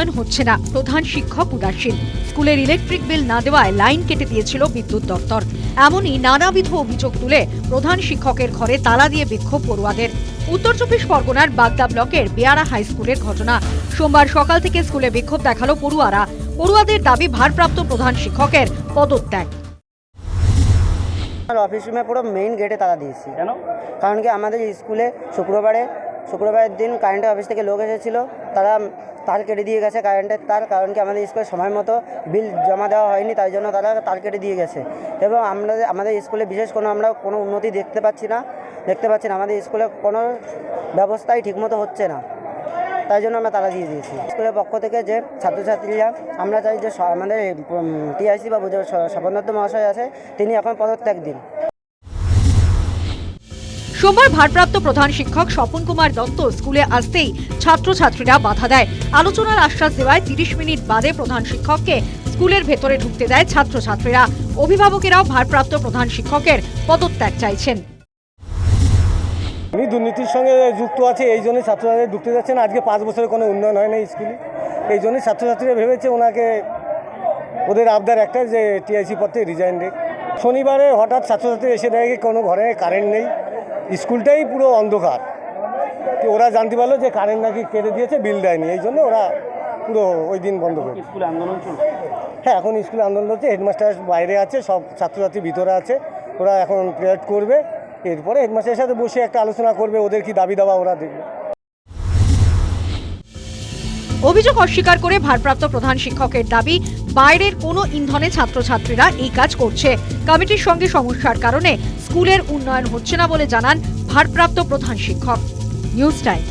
উন্নয়ন হচ্ছে না। প্রধান শিক্ষক উদাসীন। স্কুলের ইলেকট্রিক বিল না দেওয়ায় লাইন কেটে দিয়েছিল বিদ্যুৎ দপ্তর। এমনই নানাবিধ অভিযোগ তুলে প্রধান শিক্ষকের ঘরে তালা দিয়ে বিক্ষোভ পড়ুয়াদের। উত্তর চব্বিশ পরগনার বাগদা ব্লকের বেয়ারা হাই স্কুলের ঘটনা। সোমবার সকাল থেকে স্কুলে বিক্ষোভ দেখাল পড়ুয়ারা। পড়ুয়াদের দাবি, ভারপ্রাপ্ত প্রধান শিক্ষকের পদত্যাগ। অফিস রুমে পুরো মেইন গেটে তালা দিয়েছি। কেন কারণ কি আমাদের স্কুলে শুক্রবারে শুক্রবারের দিন কারেন্টের অফিস থেকে লোক এসেছিল। তারা তার কেটে দিয়ে গেছে কারেন্টের তার কারণ কি আমাদের স্কুলে সময় মতো বিল জমা দেওয়া হয়নি, তাই জন্য তারা তার কেটে দিয়ে গেছে। এবং আমরা আমাদের স্কুলে বিশেষ কোনো আমরা কোনো উন্নতি দেখতে পাচ্ছি না, দেখতে পাচ্ছি না। আমাদের স্কুলে কোনো ব্যবস্থাই ঠিকমতো হচ্ছে না। তাই জন্য আমরা তারা দিয়ে দিয়েছি। স্কুলের পক্ষ থেকে যে ছাত্রছাত্রীরা, আমরা চাই যে আমাদের টিআইসি বাবু যে স- স্বপন মহাশয় আছে, তিনি এখন পদত্যাগ দিন। সোমবার ভারপ্রাপ্ত প্রধান শিক্ষক স্বপন কুমার দত্ত স্কুলে আসতেই ছাত্রছাত্রীরা বাধা দেয়। আলোচনার আশ্বাস দেওয়ায় তিরিশ মিনিট বাদে প্রধান শিক্ষককে স্কুলের ভেতরে ঢুকতে দেয় ছাত্রছাত্রীরা। অভিভাবকেরাও ভারপ্রাপ্ত প্রধান শিক্ষকের পদত্যাগ চাইছেন। উনি দুর্নীতির সঙ্গে যুক্ত আছে, এই জন্যই ছাত্রছাত্রীরা ঢুকতে যাচ্ছে না। আজকে পাঁচ বছরে কোনো উন্নয়ন হয় না স্কুলে। এই জন্যই ছাত্রছাত্রীরা ভেবেছে ওনাকে ওদের আবদার একটা যে টিআইসি পদ থেকে রিজাইন দেয় শনিবারে হঠাৎ ছাত্রছাত্রী এসে দেখে কোনো ঘরে কারেন্ট নেই। স্কুলটাই পুরো অন্ধকার। তো ওরা জানতে পারল যে কারেন্ট নাকি কেটে দিয়েছে বিল দেয়নি। এই জন্য ওরা পুরো ওই দিন বন্ধ করে স্কুলে আন্দোলন চলছে? হ্যাঁ এখন স্কুলে আন্দোলন হচ্ছে হেডমাস্টার বাইরে আছে সব ছাত্রছাত্রী ভিতরে আছে। ওরা এখন প্রেয়ার করবে। এরপরে হেডমাস্টারের সাথে বসে একটা আলোচনা করবে ওদের কি দাবি দাবা ওরা দেখবে। অভিযোগ অস্বীকার করে ভারপ্রাপ্ত প্রধান শিক্ষকের দাবি, বাইরের কোনো ইন্ধনে ছাত্রছাত্রীরা এই কাজ করছে। কমিটির সঙ্গে সমস্যার কারণে স্কুলের উন্নয়ন হচ্ছে না বলে জানান ভারপ্রাপ্ত প্রধান শিক্ষক। News time.